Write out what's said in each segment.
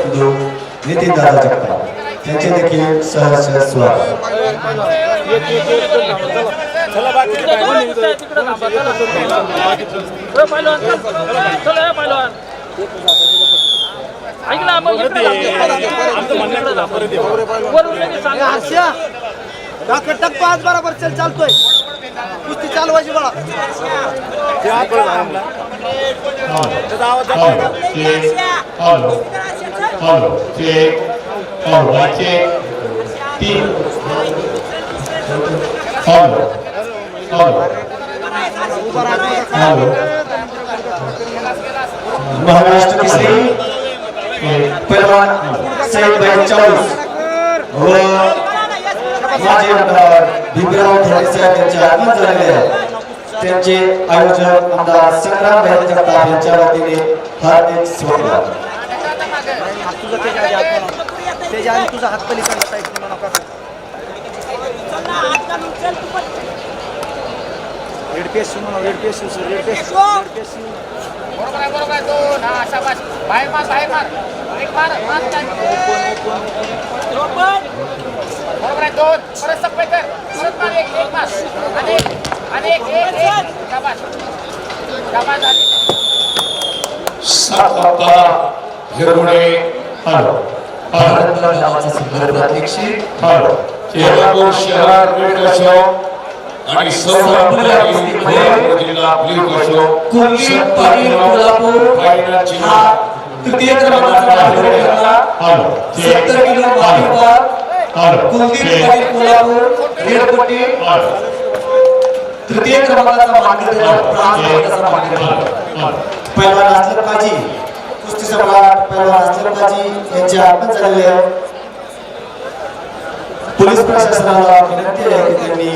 बंधू नितीन दादा जगताप त्यांचे देखील सहर्ष स्वागत चला बाकी टप्पा आज बरोबर चल चालतोय कुस्ती चालवायची बळा आवाज Follow. Check. One check. Team. Follow. Follow. Follow. Maharashtra Kesari पैलवान सैद भाई चौस माजी आमदार आगमन आहे त्यांचे आमदार संग्राम भाई जगताप यांच्या वतीने हार्दिक स्वागत तुझं त्याच्या आधी हात म्हणा. त्याच्या आधी तुझा हात पलीकडला साईड म्हणा रेड पेस म्हणा red pace red pace red pace बरोबर आहे बरोबर आहे दोन. हा शाबास. बाहेर मार बाहेर मार. एक मार मार. बरोबर आहे दोन. परत सप्पे कर. परत मार एक एक मार. आणि आणि एक एक एक. शाबास. शाबास आणि सातापा हिरवणे हॅलो. भारतला नावाचा संदर्भ अध्यक्षी हॅलो. कोल्हापूर शहर बीड असो आणि सर्व जिल्हा पाटील कोल्हापूर हा तृतीय क्रमांकाचा मानकरी ठरला हॅलो. सत्तर किलो मातीभार हॅलो. कुलदीप पाटील कोल्हापूर रेडपट्टी. हॅलो. तृतीय क्रमांकाचा मानकरी ठरला ब्राह्मण कुस्ती सम्राट पैलवान असलम यांचे आगमन झालेले आहे पोलीस प्रशासनाला विनंती आहे की त्यांनी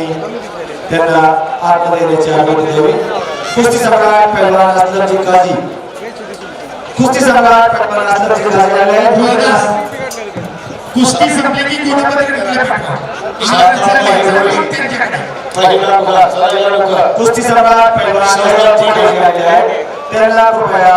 त्यांना आतमध्ये येण्याची अनुमती द्यावी. कुस्ती सम्राट पैलवान असलमजी काजी. कुस्ती सम्राट पैलवान असलमजी काजी आले. कुस्ती संपली की पहिला कुस्ती सम्राट पैलवान असलमजी काजी आले. त्यांना कृपया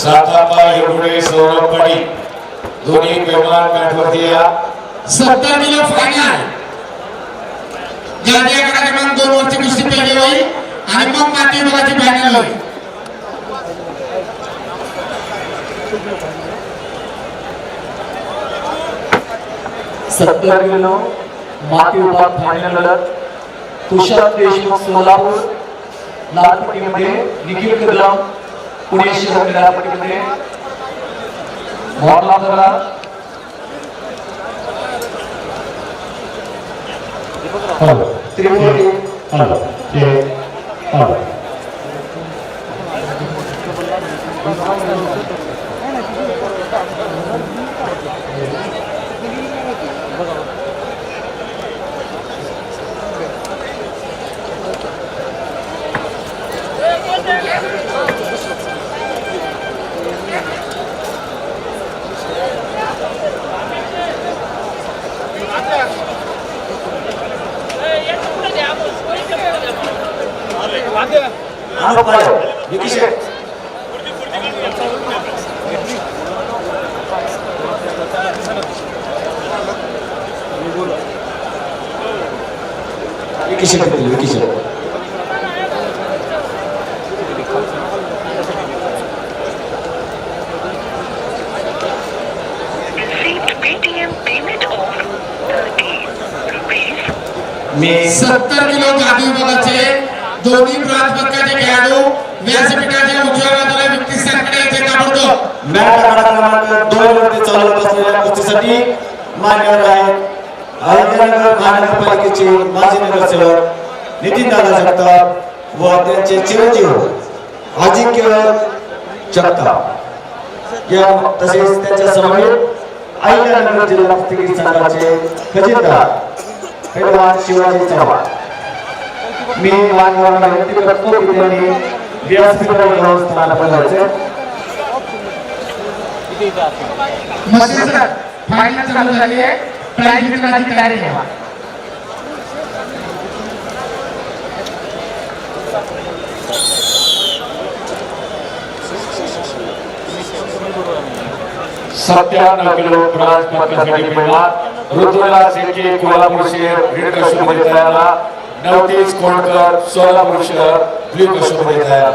एवढे सौरभ पाटील दोन्ही पैलवान मॅटवरती या. सत्तर किलो फायनल जातीय कार्यक्रम दोन वर्ष पहिली होईल आणि मग माती विभागाची फायनल होईल. सत्तर किलो माती विभाग फायनल लढत. तुषार देशमुख सोलापूर लालपट्टीमध्ये निखिल कदम. पुणे शहर निळापट्टीमध्ये मोहनला करा हॅलो त्रिपुरी 30 rupees. मी सत्तर किलो गादी विभागाचे दोन्ही प्रांतपदकाचे खेळाडू व्यासपीठाच्या उजव्या बाजूला व्यक्ती येथे ताबडतोब मॅट आकडा क्रमांक दोन वरती असलेल्या कुस्तीसाठी मान्यवर अहिल्यानगर महानगरपालिकेचे माजी नगरसेवक नितीन दादा जगताप व त्यांचे चिरंजीव अजिंक्य जगताप. या तसेच त्यांच्या समवेत अहिल्यानगर जिल्हा कुस्ती संघाचे खजिनदार पैलवान शिवाजी चव्हाण. मी मान्यवरांना विनंती करतो की त्यांनी व्यासपीठावर जाऊन व्हायचे मस्ती सर फायनल चालू झाली आहे. प्राइज वितरणाची तयारी ठेवा. सत्त्याण्णव किलो ब्रॉन्झ पदकासाठी पैलवान ऋतुराज शेळके कोल्हापूर शहर रेड कशोमध्ये तयार. नवतेज कोणकर सोलापूर शहर. ब्ल्यू कशोमध्ये तयार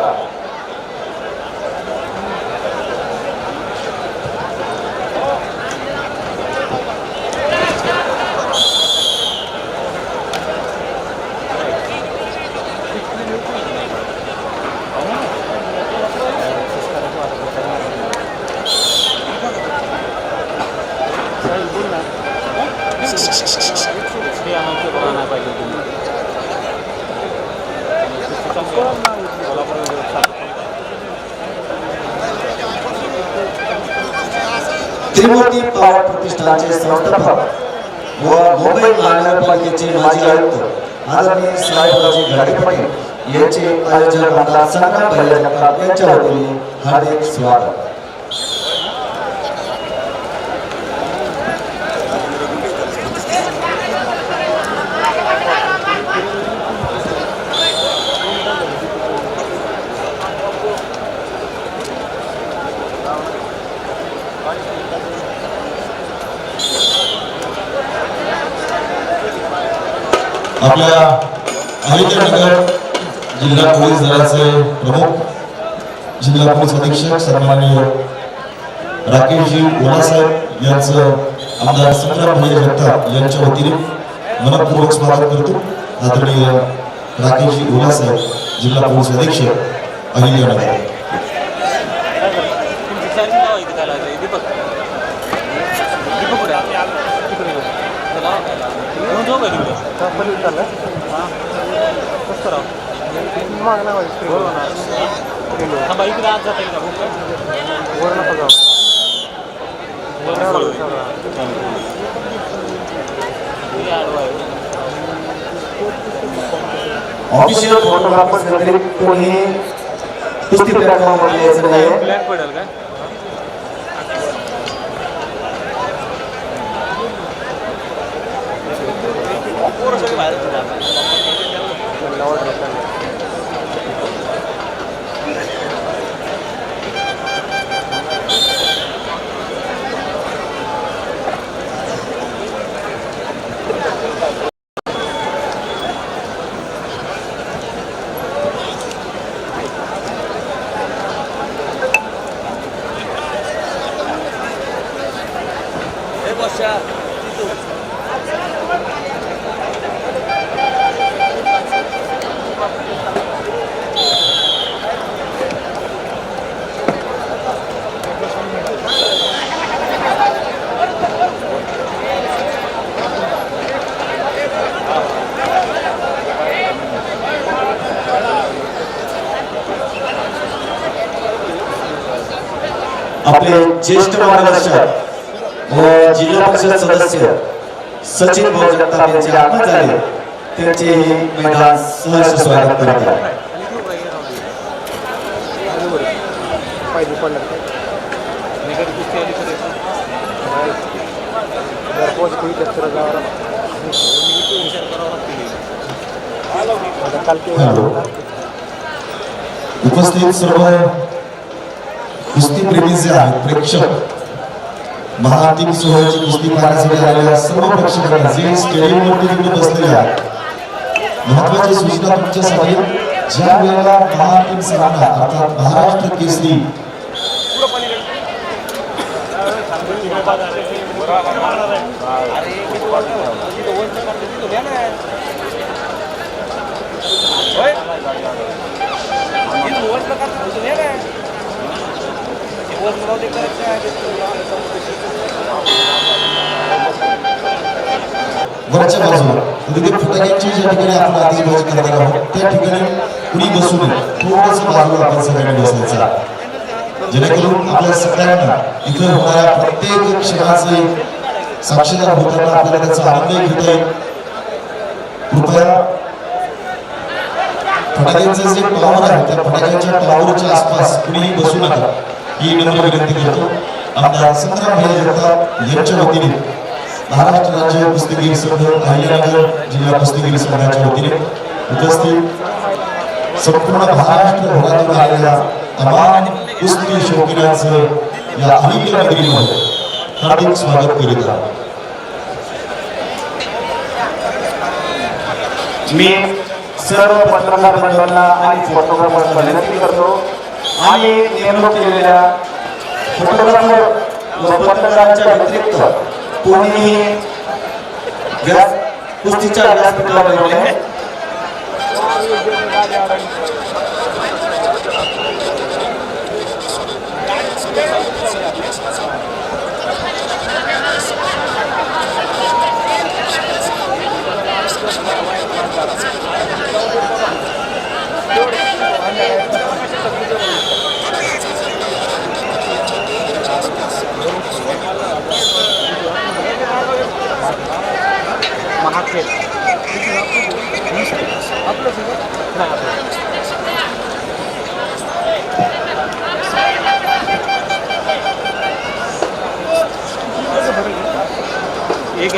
त्रिमूर्ती पवार प्रतिष्ठानचे संस्थापक. व मुंबई महानगरपालिकेचे माजी आयुक्त. आदरणीय साहेबरावजी घाटे पाटील यांचे आयोजन आमदार संग्राम यांच्या वतीने हार्दिक स्वागत. आपल्या अहिल्यानगर जिल्हा पोलीस दलाचे प्रमुख जिल्हा पोलीस अधीक्षक सन्माननीय राकेशजी ओलासाहेब यांचं आमदार संग्राम भैया जगताप यांच्या वतीने मनपूर्वक स्वागत करतो. आदरणीय राकेशजी ओलासाहेब जिल्हा पोलीस अधीक्षक अहिल्यानगर दीपक दीपक कुठे तिकडे घेऊन जाऊ का तिकडे कसं करावं थांबा इकडे आज जाता येईल का बुक ऑफिशियल फोटोग्राफर्स व्यतिरिक्त कोणी कुस्ती कार्यक्रमामध्ये यायचं नाही ब्लॅक पडेल काय आपले ज्येष्ठ मार्गदर्शक व जिल्हा परिषद सदस्य सचिन भाऊ जगताप यांचे आगमन झाले. त्यांचे मैदान सहर्ष स्वागत करत. आहे उपस्थित सर्व कुस्तीप्रेमी जे आहेत प्रेक्षक. महाअंतिम सोहळ्याची कुस्ती पाहण्यासाठी आलेल्या सर्व प्रेक्षकांना जे स्टेडियमवरती तिकडे बसलेले आहेत. महत्वाची सूचना तुमच्यासाठी ज्या वेळेला महाअंतिम सामना अर्थात महाराष्ट्र केसरी अरे वरच्या बाजूला म्हणजे विविध फटाक्यांची ज्या ठिकाणी आपण आतिषबाजी करणार आहोत त्या ठिकाणी कुणी बसू नये थोडंसं बाजूला आपण सगळ्यांनी बसायचं. जेणेकरून आपल्या सगळ्यांना इथे होणाऱ्या प्रत्येक क्षणाचे साक्षीदार होताना आपल्याला त्याचा आनंद घेता येईल. कृपया फटाक्यांचं जे टॉवर आहे त्या फटाक्यांच्या टॉवरच्या आसपास कुणीही बसू नका. ही विनम्र विनंती करतो आमदार संग्राम भैया जगताप यांच्या वतीने महाराष्ट्र राज्य कुस्तीगीर संघ अहिल्यानगर जिल्हा कुस्तीगीर संघाच्या वतीने उपस्थित संपूर्ण महाराष्ट्र भरातून आलेल्या तमाम कुस्ती शौकीनांचं या अहिल्यानगरीमध्ये हार्दिक स्वागत करीत आहोत मी सर्व पत्रकार मंडळांना आणि फोटोग्राफर्सला विनंती करतो आणि नेमणूक केलेल्या फोटोग्राफर पत्रकारांच्या व्यतिरिक्त कोणीही व्यास कुस्तीच्या व्यासपीठावर येऊ नये एक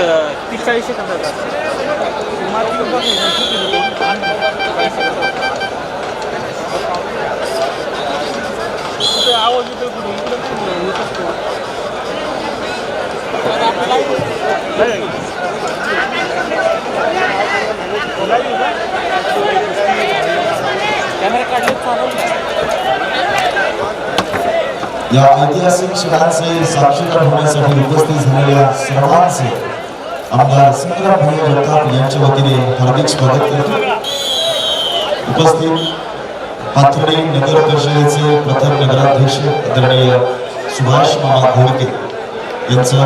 तीस चाळीस सेकंदाचा माती बघ आवाज येतो कुठे इकडे नाही येत असतो. कॅमेरा काढले चालवलं या ऐतिहासिक क्षणाचे साक्षीदार होण्यासाठी उपस्थित झालेल्या सर्वांचे आमदार संग्राम भैया जगताप यांच्या वतीने हार्दिक स्वागत करतो उपस्थित पाथर्डी नगर परिषदेचे प्रथम नगराध्यक्ष आदरणीय सुभाष मामा घोडके यांचं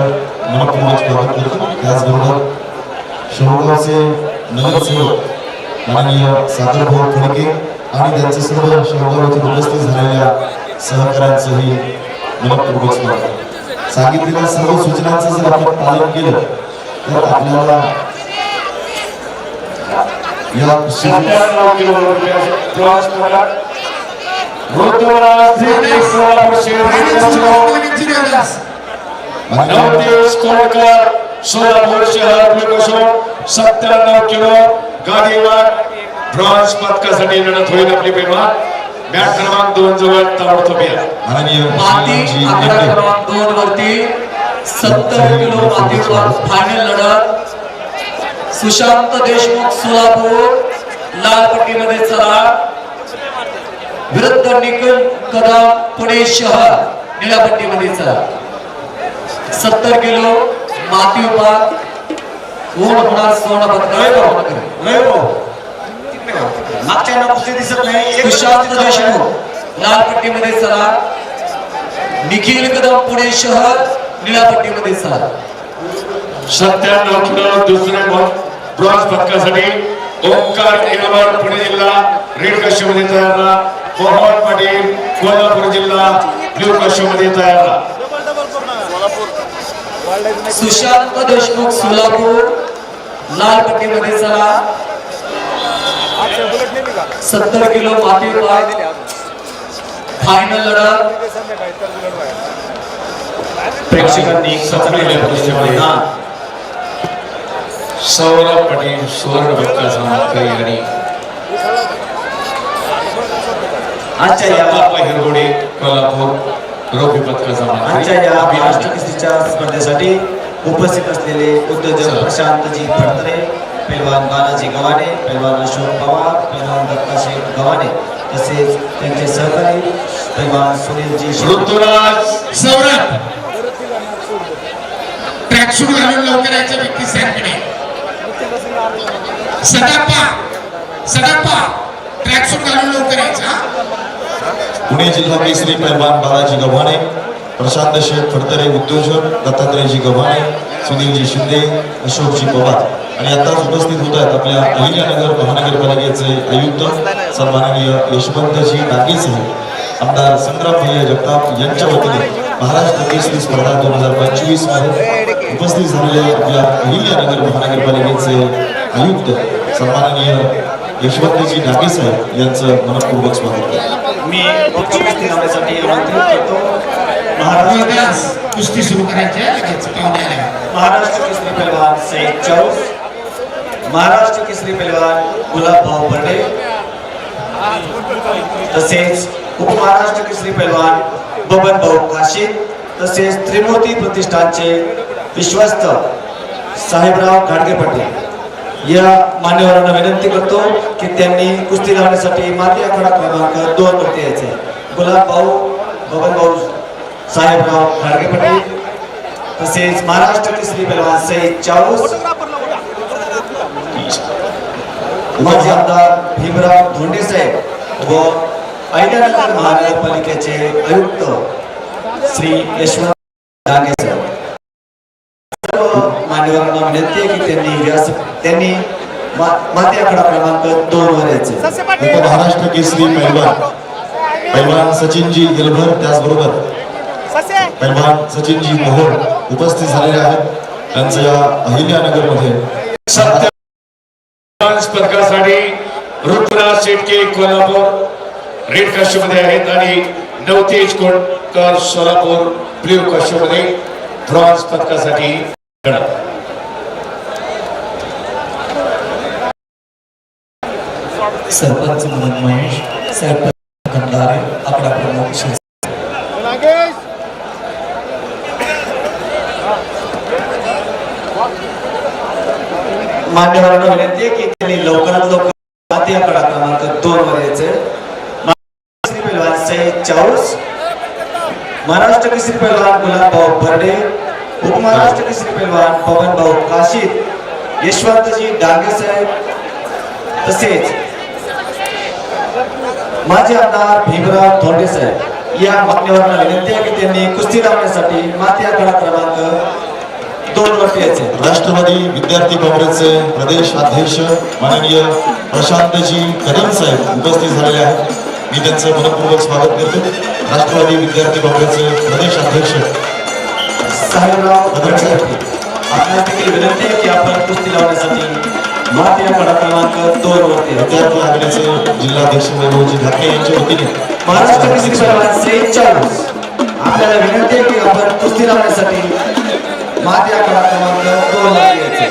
मनपूर्वक स्वागत करतो. त्याचबरोबर शेवगावचे नगरसेवक माननीय सागरभाऊ खडके आणि त्यांचे सर्व शेवगाव उपस्थित झालेल्या सहकाऱ्यांचंही मनपूर्वक स्वागत. सांगितलेल्या सर्व सूचनांचं जर आपण पालन केलं तर आपल्याला या शिक्षण सत्त्याण्णव कोळकर सोलापूर शहर सत्त्याण्णव किलो गादीवर ब्रॉन्झ पदकासाठी लढत होईल आपली मॅट क्रमांक दोन जवळ ताबडतोब या माती आकडा क्रमांक दोन वरती सत्तर किलो माती फायनल लढत सुशांत देशमुख सोलापूर लाल पट्टीमध्ये चला. विरुद्ध निखिल कदम पुणे शहर निळ्या पट्टीमध्ये चला सत्तर किलो माती विभाग कोण होणार स्वर्ण पदक मागच्या दिसत नाही सुशांत देशमुख लाल पट्टीमध्ये चला. निखिल कदम पुणे शहर निळ्या पट्टीमध्ये चला. सत्त्याण्णव किलो दुसरे ब्रॉन्झ पदकासाठी ओंकार एलवाड पुणे जिल्हा रेड कशमध्ये तयार मोहन पाटील कोल्हापूर जिल्हा ब्ल्यू कशमध्ये तयार राहा. सुशांत देशमुख सोलापूर लाल पट्टीमध्ये चला. सत्तर किलो माती फायनल लढत. प्रेक्षकांनी सौरभ पाटील सुवर्ण मानकरी आणि आजच्या या बाप्पा हिरगोडे कोल्हापूर रौप्य पदकाचा आजच्या या कुस्तीच्या स्पर्धेसाठी उपस्थित असलेले उद्योजक प्रशांतजी फडतरे पैलवान बालाजी गव्हाणे पैलवान अशोक पवार पैलवान दत्ताशेठ गव्हाणे तसेच त्यांचे सहकारी पैलवान सुनीलजी. ऋतुराज सौरभ ट्रॅकसूट घालून लवकर यायचं व्यक्ती सॅरकडे सटाप्पा सटाप्पा ट्रॅकसूट घालून लवकर यायचं? पुणे जिल्हा केसरी पैलवान बालाजी गव्हाणे प्रशांत शेठ फडतरे उद्योजक दत्तात्रयजी गव्हाणे सुनीलजी शिंदे अशोकजी पवार. आणि आताच उपस्थित होत आहेत आपल्या अहिल्यानगर महानगरपालिकेचे आयुक्त सन्माननीय यशवंतजी डागे साहेब आमदार संग्राम भैया जगताप यांच्या वतीने महाराष्ट्र केसरी स्पर्धा दोन हजार पंचवीसमध्ये उपस्थित झालेले आपल्या अहिल्यानगर महानगरपालिकेचे आयुक्त सन्माननीय यशवंतजी डाके साहेब यांचं मनपूर्वक स्वागत करतो मी कुस्ती लावण्यासाठी आमंत्रित करतो महाराष्ट्र जबरदस्त कुस्ती सुरू करायची आहे. लगेच पाहुणे आले महाराष्ट्र केसरी पहलवान सईद चौस महाराष्ट्र केसरी पहलवान गुलाब भाऊ बर्डे तसेच उपमहाराष्ट्र केसरी पहलवान बबन भाऊ काशीद तसेच त्रिमूर्ती प्रतिष्ठानचे विश्वस्त साहेबराव घाडगे पाटील. या मान्यवरांना विनंती करतो की त्यांनी कुस्ती लावण्यासाठी माती आखाडा क्रमांक दोन वरती यायचे गुलाब भाऊ बबन भाऊ साहेबराव घाडगे पाटील तसेच महाराष्ट्र केसरी पहलवान सईद चाऊस माजी आमदार भीमराव धोंडे साहेब व अहिल्यानगर महानगरपालिकेचे आयुक्त श्री यशवंत मान्यवरांना विनंती आहे की त्यांनी व्यास त्यांनी माती आखाडा क्रमांक दोन वर यायचे. महाराष्ट्र केसरी पैलवान. पैलवान सचिनजी येलभर त्याचबरोबर पैलवान सचिनजी मोहोळ उपस्थित झालेले आहेत. त्यांचं या अहिल्यानगरमध्ये सत्य स्पर्धासाठी ऋतुराज शेटके कोल्हापूर रेड काशीमध्ये आहेत आणि नवतेज कोणकर सोलापूर ब्ल्यू काशीमध्ये ब्रॉन्झ पदकासाठी सरपंच मोहन महेश सरपंच खंडारे आकडा प्रमुख श्री मान्यवरांना विनंती आहे की त्यांनी लवकरात लवकर माती आकडा क्रमांक दोन वर यायचं महाराष्ट्र चाऊस महाराष्ट्र केसरी पहलवान गुलाबभाऊ बर्डे उपमहाराष्ट्र केसरी पहलवान पवनभाऊ काशीद यशवंतजी डांगे साहेब तसेच माजी आमदार भीमराव धोंडे साहेब या मान्यवरांना विनंती आहे की त्यांनी कुस्ती लावण्यासाठी माती आखाडा क्रमांक दोन वरती यायचे राष्ट्रवादी विद्यार्थी काँग्रेसचे प्रदेश अध्यक्ष माननीय प्रशांतजी कदम साहेब उपस्थित झालेले आहेत. मी त्यांचं मनपूर्वक स्वागत करतो. राष्ट्रवादी विद्यार्थी काँग्रेसचे प्रदेश अध्यक्ष साहेबराव धनगरती आपल्याला देखील विनंती आहे की आपण कुस्ती लावण्यासाठी माती आखाडा क्रमांक दोन वरती यायचे. विद्यार्थी आघाडीचे जिल्हाध्यक्ष वैभवजी ढाके यांच्या वतीने महाराष्ट्र केसरी पहलवान चाळीस आपल्याला विनंती आहे की आपण कुस्ती लावण्यासाठी माती आखाडा क्रमांक दोन वरती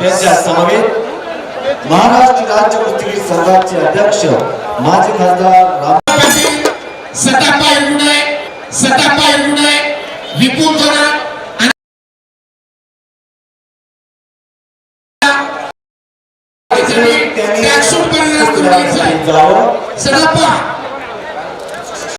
त्यांच्या समवेत महाराष्ट्र राज्य कुस्ती संघाचे अध्यक्ष माजी खासदार राम पाटील सतापा इरगुडे विपुल जोरात आणि त्यांनी ट्रॅकसूट परिधान कुस्ती करून यायचं आहे. लावण्यासाठी जावं सटापा